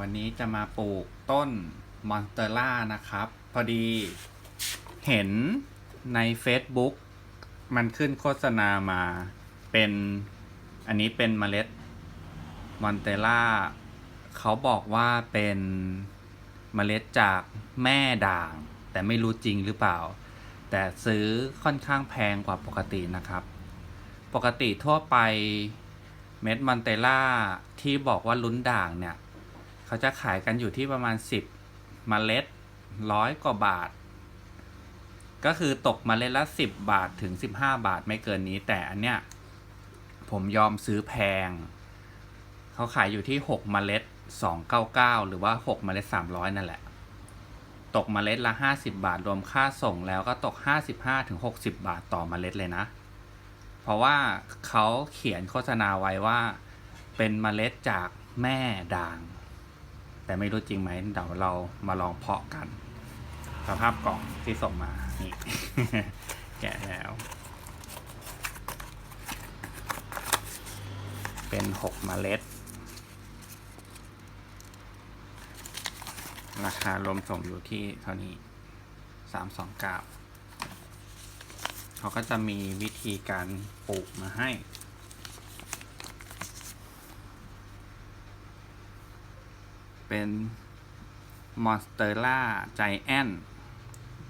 วันนี้จะมาปลูกต้นมอนสเตอร่านะครับ พอดีเห็นใน Facebook มันขึ้นโฆษณามาเป็นอันนี้เป็นเมล็ดมอนเตล่าเขาบอกว่าเป็นเมล็ดจากแม่ด่าง แต่ไม่รู้จริงหรือเปล่า แต่ซื้อค่อนข้างแพงกว่าปกตินะครับ ปกติทั่วไปเม็ดมอนเตล่าที่บอกว่าลุ้นด่างเนี่ย เขาจะขายกันอยู่ที่ประมาณ 10เมล็ดร้อยกว่าบาท ก็คือตกมเมล็ดละ 10 บาทถึง 15 บาทไม่เกินนี้ แต่อันเนี้ยผมยอมซื้อแพง เขาขายอยู่ที่ 6 เมล็ด 299 หรือว่า 6 เมล็ด 300 นั่นแหละ ตกเมล็ดละ 50 บาทรวมค่าส่งแล้วก็ตก 55ถึง60 บาทต่อเมล็ดเลยนะ เพราะว่าเขาเขียนโฆษณาไว้ว่าเป็นเมล็ดจากแม่ด่าง แต่ไม่รู้จริงไหมเดี๋ยวเรามาลองเพาะกัน สภาพกล่องที่ส่งมา นี่ แกะแล้ว เป็นหกเมล็ด ราคารวมส่งอยู่ที่เท่านี้สามสองเก้าเขาก็จะมีวิธีการปลูกมาให้ เป็นมอนสเตอร่าใจแอน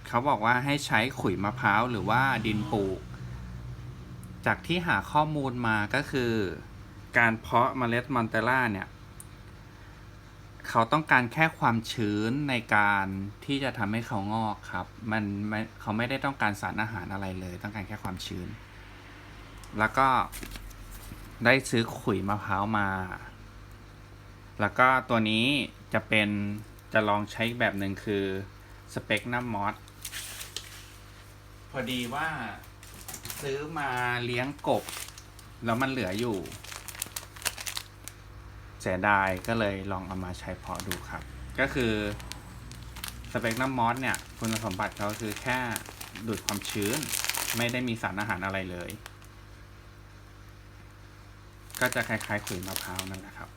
เขาบอกว่าให้ใช้ขุยมะพร้าวหรือว่าดินปลูก จากที่หาข้อมูลมาก็คือ การเพาะเมล็ดมอนเตอร่าเนี่ยเขาต้องการแค่ความชื้นในการที่จะทำให้เขางอกครับ มันไม่เขาไม่ได้ต้องการสารอาหารอะไรเลย ต้องการแค่ความชื้น แล้วก็ได้ซื้อขุยมะพร้าวมา แล้วก็ตัวนี้จะเป็นจะลองใช้แบบหนึ่งคือสเปกนัมมอสพอดีว่าซื้อมาเลี้ยงกบ แล้วมันเหลืออยู่ เสียดายก็เลยลองเอามาใช้เพาะดูครับ ก็คือสเปกนัมมอสเนี่ย คุณสมบัติเขาคือแค่ดูดความชื้น ไม่ได้มีสารอาหารอะไรเลย ก็จะคล้ายๆขุยมะพร้าวนั่นแหละครับ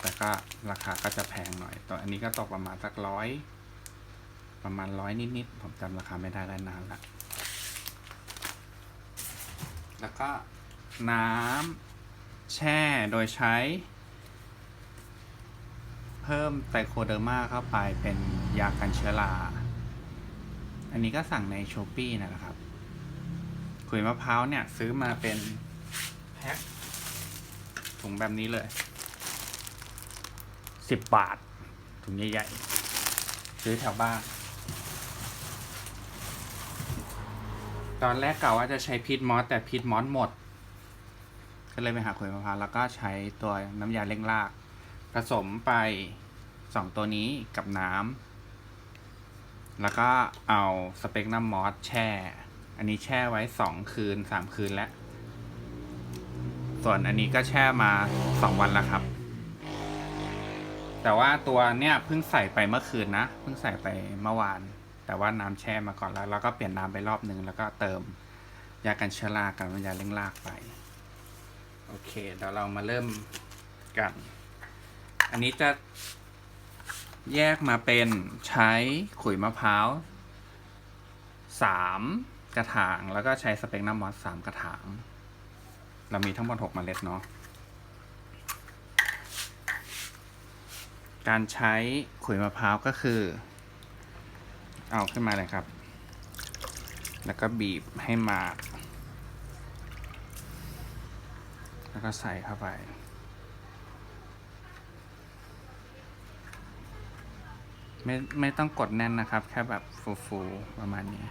แต่ก็ราคาก็จะแพงหน่อยตัวอันนี้ก็ตกประมาณสักร้อยประมาณร้อยนิดๆผมจำราคาไม่ได้แล้วนานละแล้วก็น้ำแช่โดยใช้ เพิ่มไตโคเดอร์มาเข้าไปเป็นยากันเชื้อรา อันนี้ก็สั่งในช้ o ปี้นั่นะครับ ขุยมะพร้าวเนี่ย ซื้อมาเป็นแพ็คถุงแบบนี้เลย สิบบาท ถุงใหญ่ๆซื้อแถวบ้าน ตอนแรกกะว่าจะใช้พีทมอสแต่พีทมอสหมด ก็เลยไปหาขุยมะพร้าวแล้วก็ใช้ตัวน้ำยาเร่งราก ผสมไปสองตัวนี้กับน้ำแล้วก็เอาสเปกนัมมอสแช่ อันนี้แช่ไว้สองคืนสามคืนแล้ว ส่วนอันนี้ก็แช่มาสองวันแล้วครับ แต่ว่าตัวเนี้ยเพิ่งใส่ไปเมื่อคืนนะ เพิ่งใส่ไปเมื่อวาน แต่ว่าน้ำแช่มาก่อนแล้ว แล้วก็เปลี่ยนน้ำไปรอบนึง แล้วก็เติมยากันเชื้อรากับยาเร่งรากไป โอเคเดี๋ยวเรามาเริ่มกัน อันนี้จะแยกมาเป็นใช้ขุยมะพร้าวสามกระถาง แล้วก็ใช้สเปกนัมมอสสามกระถาง เรามีทั้งหมดหกเมล็ดเนาะ การใช้ขุยมะพร้าวก็คือ เอาขึ้นมาเลยครับ แล้วก็บีบให้หมาก แล้วก็ใส่เข้าไปไม่ไม่ต้องกดแน่นนะครับ แค่แบบฟูๆประมาณนี้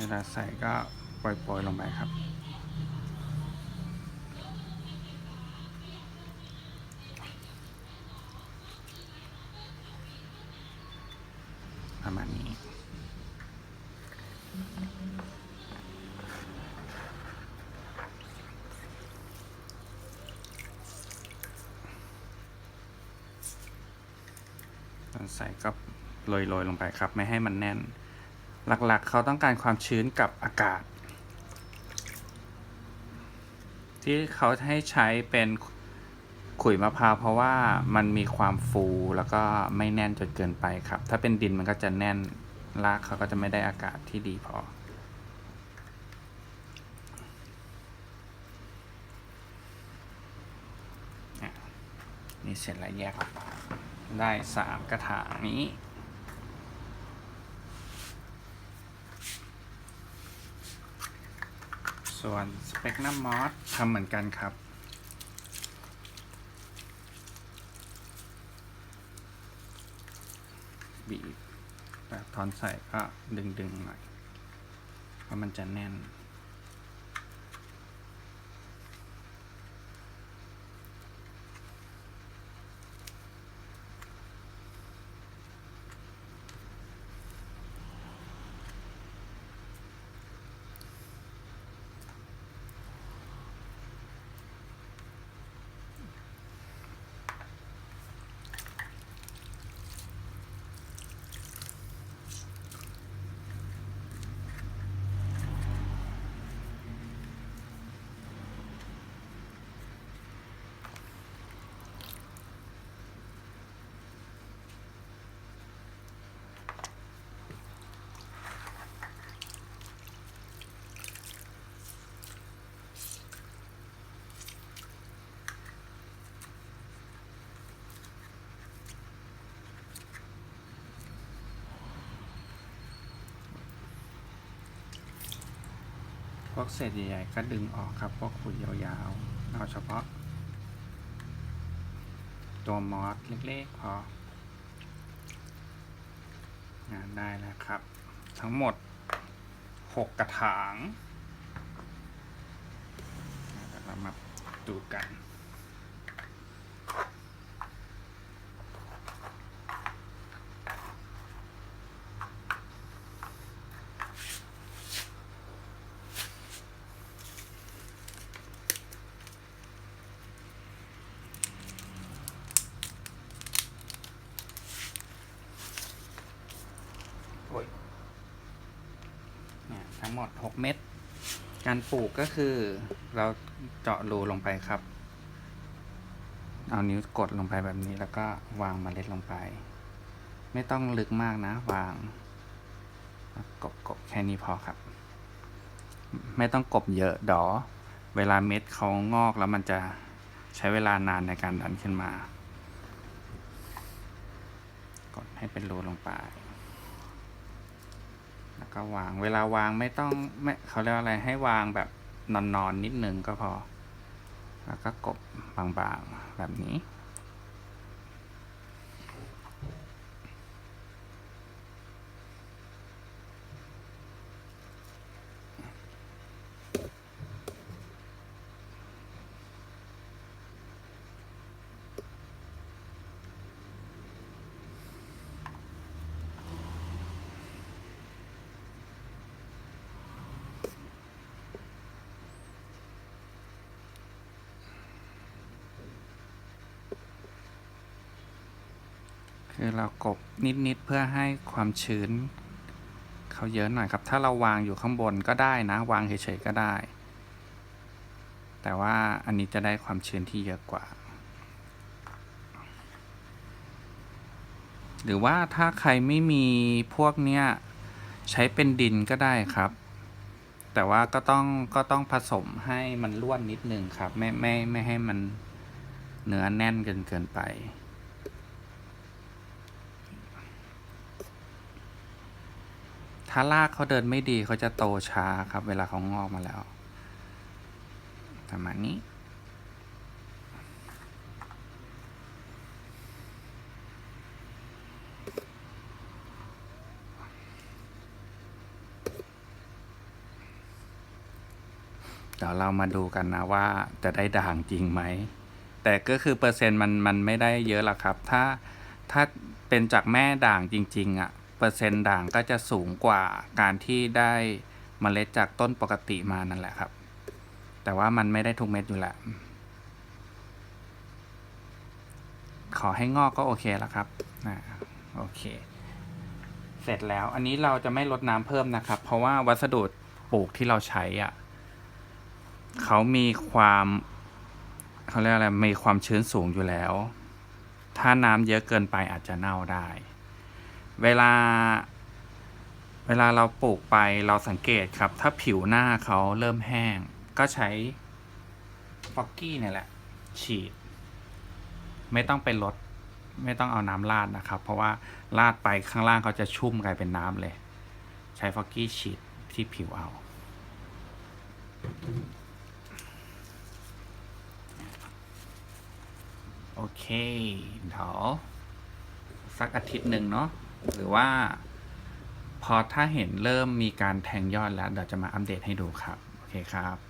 เวลาใส่ก็ปล่อยๆลงไปครับ ประมาณนี้ ใส่ก็โรยๆลงไปครับ ไม่ให้มันแน่น หลักๆ เขาต้องการความชื้นกับอากาศ ที่เขาให้ใช้เป็นขุยมะพร้าวเพราะว่ามันมีความฟูแล้วก็ไม่แน่นจนเกินไปครับ ถ้าเป็นดินมันก็จะแน่นรากเขาก็จะไม่ได้อากาศที่ดีพอ นี่เสร็จแล้วแยกออกได้สามกระถางนี้ ส่วนสเปกนัมมอสทำเหมือนกันครับ บีบแบบทอนใส่ก็ดึงๆหน่อยเพราะมันจะแน่น วกเศษใหญ่ๆก็ดึงออกครับพวกขุยยาวๆเอาเฉพาะ ตัวมอสเล็กๆพองานได้แล้วครับ ทั้งหมด 6 กระถางเรามาดูกัน โอ้ยเนี่ยทั้งห มด 6 เม็ดการปลูกก็คือเราเจาะรูลงไปครับ เอานิ้วกดลงไปแบบนี้แล้วก็วางเมล็ดลงไป ไม่ต้องลึกมากนะ วางกบกบแค่นี้พอครับ ไม่ต้องกบเยอะดอ เวลาเม็ดเขางอกแล้วมันจะใช้เวลานานในการดันขึ้นมา กดให้เป็นรูลงไป แล้วก็วางเวลาวางไม่ต้องไม่เขาเรียกว่าอะไรให้วางแบบนอนๆนนิดนึงก็พอ แล้วก็กบบางๆแบบนี้ คือเรากบนิดๆเพื่อให้ความชื้นเขาเยอะหน่อยครับ ถ้าเราวางอยู่ข้างบนก็ได้นะ วางเฉยๆก็ได้ แต่ว่าอันนี้จะได้ความชื้นที่เยอะกว่า หรือว่าถ้าใครไม่มีพวกเนี้ยใช้เป็นดินก็ได้ครับ แต่ว่าก็ต้องก็ต้องผสมให้มันร่วนนิดนึงครับ ไม่ไม่ไม่ให้มันเนื้อแน่นเกินเกินไป ถ้ารากเขาเดินไม่ดีเขาจะโตช้าครับ เวลาเขางอกมาแล้วประมาณนี้ เดี๋ยวเรามาดูกันนะว่าจะได้ด่างจริงไหม แต่ก็คือเปอร์เซ็นต์มันมันไม่ได้เยอะหรอกครับ ถ้าถ้าเป็นจากแม่ด่างจริง ๆอะ่ะ เปอร์เซ็นต์ด่างก็จะสูงกว่าการที่ได้เมล็ดจากต้นปกติมานั่นแหละครับ แต่ว่ามันไม่ได้ทุกเม็ดอยู่แหละขอให้งอกก็โอเคแล้วครับอ่าโอเค เสร็จแล้ว อันนี้เราจะไม่ลดน้ำเพิ่มนะครับ เพราะว่าวัสดุปลูกที่เราใช้อะเขามีความเขาเรียกอะไรมีความชื้นสูงอยู่แล้ว ถ้าน้ำเยอะเกินไปอาจจะเน่าได้ เวลา เวลาเราปลูกไปเราสังเกตครับ ถ้าผิวหน้าเขาเริ่มแห้ง ก็ใช้ฟอกกี้เนี่ยแหละ ฉีด ไม่ต้องไปลด ไม่ต้องเอาน้ำราดนะครับ เพราะว่าราดไปข้างล่างเขาจะชุ่มกลายเป็นน้ำเลย ใช้ฟอกกี้ฉีดที่ผิวเอาโอเค เดี๋ยวสักอาทิตย์หนึ่งเนาะ หรือว่า พอถ้าเห็นเริ่มมีการแทงยอดแล้วเดี๋ยวจะมาอัปเดตให้ดูครับ โอเคครับ